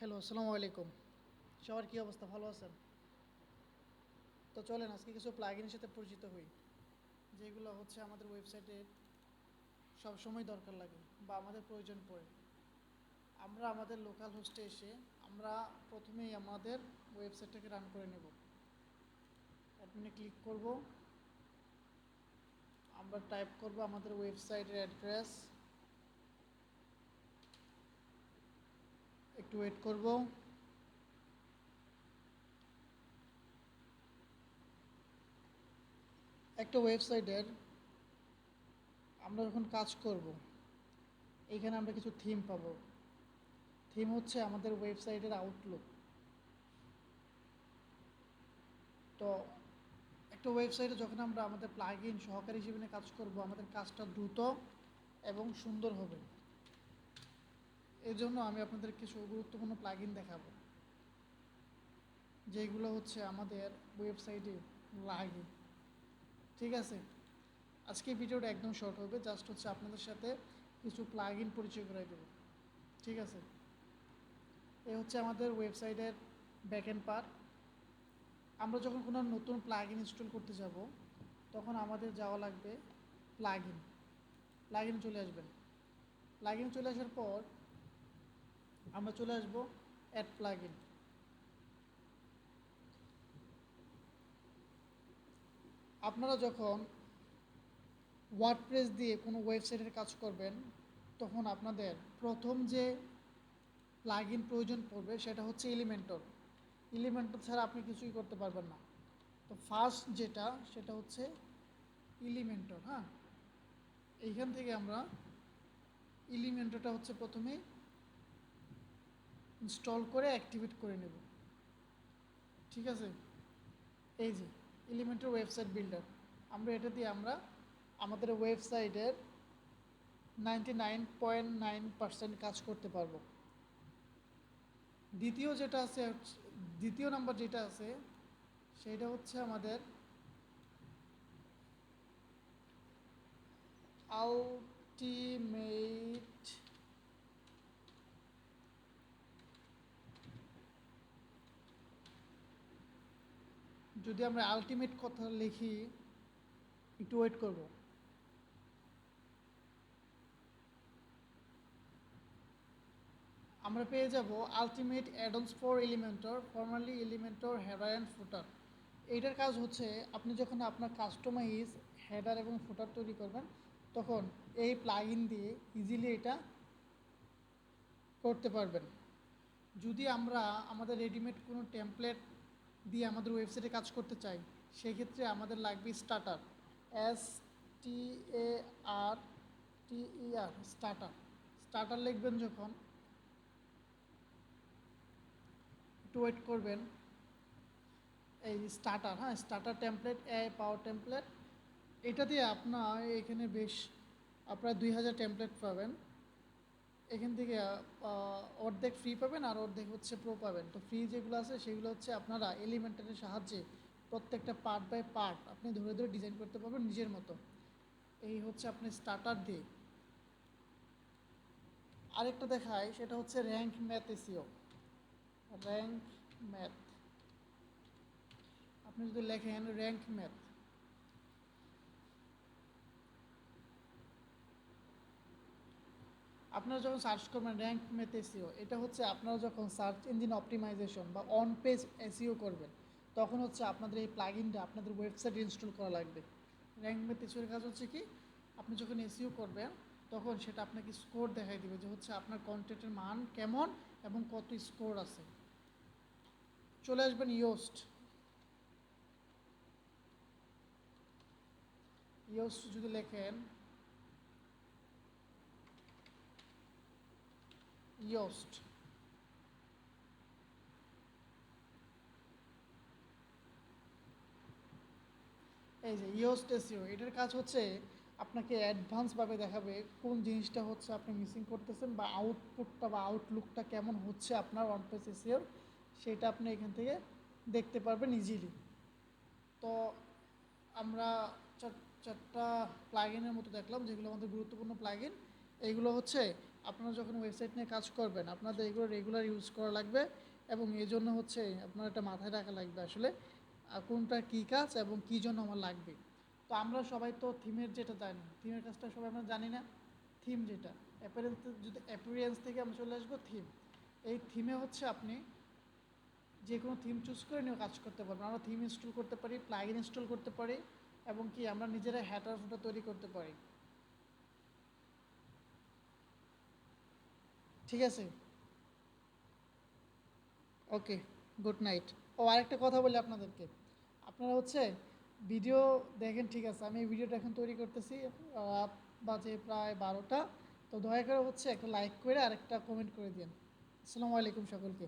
Hello আসসালামু আলাইকুম। সবার কী অবস্থা? ভালো আছেন? তো চলেন, আজকে কিছু প্লাগিনের সাথে পরিচিত হই, যেগুলো হচ্ছে আমাদের ওয়েবসাইটে সব সময় দরকার লাগে বা আমাদের প্রয়োজন পড়ে। আমরা আমাদের লোকাল হোস্টে এসে আমরা প্রথমেই আমাদের ওয়েবসাইটটাকে রান করে নেব। অ্যাডমিনে ক্লিক করব। আমরা টাইপ করব আমাদের ওয়েবসাইটের অ্যাড্রেস একটু ওয়েট করব। একটা ওয়েবসাইটের আমরা যখন কাজ করব, এইখানে আমরা কিছু থিম পাব। থিম হচ্ছে আমাদের ওয়েবসাইটের আউটলুক তো একটা ওয়েবসাইটে যখন আমরা আমাদের প্লাগ ইন সহকারী হিসেবে কাজ করব, আমাদের কাজটা দ্রুত এবং সুন্দর হবে। এই জন্য আমি আপনাদের কিছু গুরুত্বপূর্ণ প্লাগ ইন দেখাবো। যেগুলো হচ্ছে আমাদের ওয়েবসাইটে লাগে। ঠিক আছে? আজকে ভিডিওটা একদম শর্ট হবে। জাস্ট হচ্ছে আপনাদের সাথে কিছু প্লাগ ইন পরিচয় করে দেবো। ঠিক আছে? এ হচ্ছে আমাদের ওয়েবসাইটের ব্যাক এন্ড পার্ট আমরা যখন কোনো নতুন প্লাগ ইন ইনস্টল করতে যাব, তখন আমাদের যাওয়া লাগবে প্লাগ ইন প্লাগ ইন চলে আসবেন। প্লাগ ইন চলে আসার পর আমরা চলে আসব অ্যাড প্লাগ ইন আপনারা যখন ওয়ার্ডপ্রেস দিয়ে কোনো ওয়েবসাইটের কাজ করবেন, তখন আপনাদের প্রথম যে প্লাগ ইন প্রয়োজন পড়বে সেটা হচ্ছে এলিমেন্টর এলিমেন্টর ছাড়া আপনি কিছুই করতে পারবেন না। তো ফার্স্ট যেটা, সেটা হচ্ছে এলিমেন্টর হ্যাঁ? এইখান থেকে আমরা এলিমেন্টরটা হচ্ছে প্রথমে ইনস্টল করে অ্যাক্টিভেট করে নেব। ঠিক আছে? এই যে এলিমেন্টের ওয়েবসাইট বিল্ডার আমরা এটা দিয়ে আমরা আমাদের ওয়েবসাইটের ninety nine point nine percent কাজ করতে পারব। দ্বিতীয় যেটা আছে, দ্বিতীয় নাম্বার যেটা আছে, সেটা হচ্ছে আমাদের আলটিমেট যদি আমরা আলটিমেট কথা লিখি, একটু ওয়েট করব। আমরা পেয়ে যাব ultimate addons for Elementor formally Elementor header and footer এইটার কাজ হচ্ছে, আপনি যখন আপনার কাস্টমাইজ হেডার এবং ফুটার তৈরি করবেন, তখন এই প্লাইন দিয়ে ইজিলি এটা করতে পারবেন। যদি আমরা আমাদের রেডিমেড কোনো টেমপ্লেট দিয়ে আমাদের ওয়েবসাইটে কাজ করতে চাই, সেক্ষেত্রে আমাদের লাগবে starter S T A R T E R starter starter লিখবেন যখন, একটু ওয়েট করবেন। এই স্টার্টার হ্যাঁ স্টার্টার টেমপ্লেট এ পাওয়ার টেমপ্লেট এটা দিয়ে আপনার এখানে বেশ, আপনার দুই হাজার টেমপ্লেট পাবেন। এখান থেকে অর্ধেক ফ্রি পাবেন আর অর্ধেক হচ্ছে প্রো পাবেন। তো ফ্রি যেগুলো আছে, সেগুলো হচ্ছে আপনারা এলিমেন্টারের সাহায্যে প্রত্যেকটা পার্ট বাই পার্ট আপনি ধরে ধরে ডিজাইন করতে পারবেন নিজের মতো। এই হচ্ছে আপনি স্টার্টার দিয়ে। আরেকটা দেখায় সেটা হচ্ছে Rank Math SEO Rank Math আপনি যদি লেখেন র্যাঙ্ক ম্যাথ আপনারা যখন সার্চ করবেন র্যাঙ্ক ম্যাথ এসিও এটা হচ্ছে আপনারা যখন সার্চ ইঞ্জিন অপটিমাইজেশন বা অন পেজ এসিও করবেন, তখন হচ্ছে আপনাদের এই প্লাগিনটা আপনাদের ওয়েবসাইট ইনস্টল করা লাগবে। র্যাঙ্ক ম্যাথ এসিওর কাজ হচ্ছে কি, আপনি যখন এসিও করবেন, তখন সেটা আপনাকে স্কোর দেখাই দেবে যে হচ্ছে আপনার কন্টেন্টের মান কেমন এবং কত স্কোর আছে। চলে আসবেন ইয়োস্ট ইয়োস্ট যদি লেখেন ইয়োস্ট এই যে ইয়োস্ট এসিও এটার কাজ হচ্ছে আপনাকে অ্যাডভান্সভাবে দেখাবে কোন জিনিসটা হচ্ছে আপনি মিসিং করতেছেন বা আউটপুটটা বা আউটলুকটা কেমন হচ্ছে আপনার ওয়ান পেজ এসিওর সেটা আপনি এখান থেকে দেখতে পারবেন ইজিলি তো আমরা চার চারটা প্লাগ ইনের মতো দেখলাম যেগুলো আমাদের গুরুত্বপূর্ণ প্লাগ ইন এইগুলো হচ্ছে আপনারা যখন ওয়েবসাইট নিয়ে কাজ করবেন, আপনাদের এগুলো রেগুলার ইউজ করা লাগবে এবং এই জন্য হচ্ছে আপনার একটা মাথায় রাখা লাগবে আসলে কোনটা কী কাজ এবং কী জন্য আমার লাগবে। তো আমরা সবাই তো থিমের যেটা জানি থিমের কাজটা সবাই আমরা জানি না থিম যেটা। অ্যাপিয়ারেন্স যদি অ্যাপিয়ারেন্স থেকে আমরা চলে আসব থিম এই থিমে হচ্ছে আপনি যে কোনো থিম চুজ করে নিয়েও কাজ করতে পারবেন। আমরা থিম ইনস্টল করতে পারি প্লাগইন ইনস্টল করতে পারি এবং কি আমরা নিজেরা হ্যাটার ফুটা তৈরি করতে পারি। ঠিক আছে? ওকে গুড নাইট ও, আরেকটা কথা বলি আপনাদেরকে। আপনারা হচ্ছে ভিডিও দেখেন, ঠিক আছে? আমি ভিডিওটা এখন তৈরি করতেছি। রাত বাজে প্রায় বারোটা। তো দয়া করে হচ্ছে একটা লাইক করে আর একটা কমেন্ট করে দিন আসসালামু আলাইকুম সকলকে।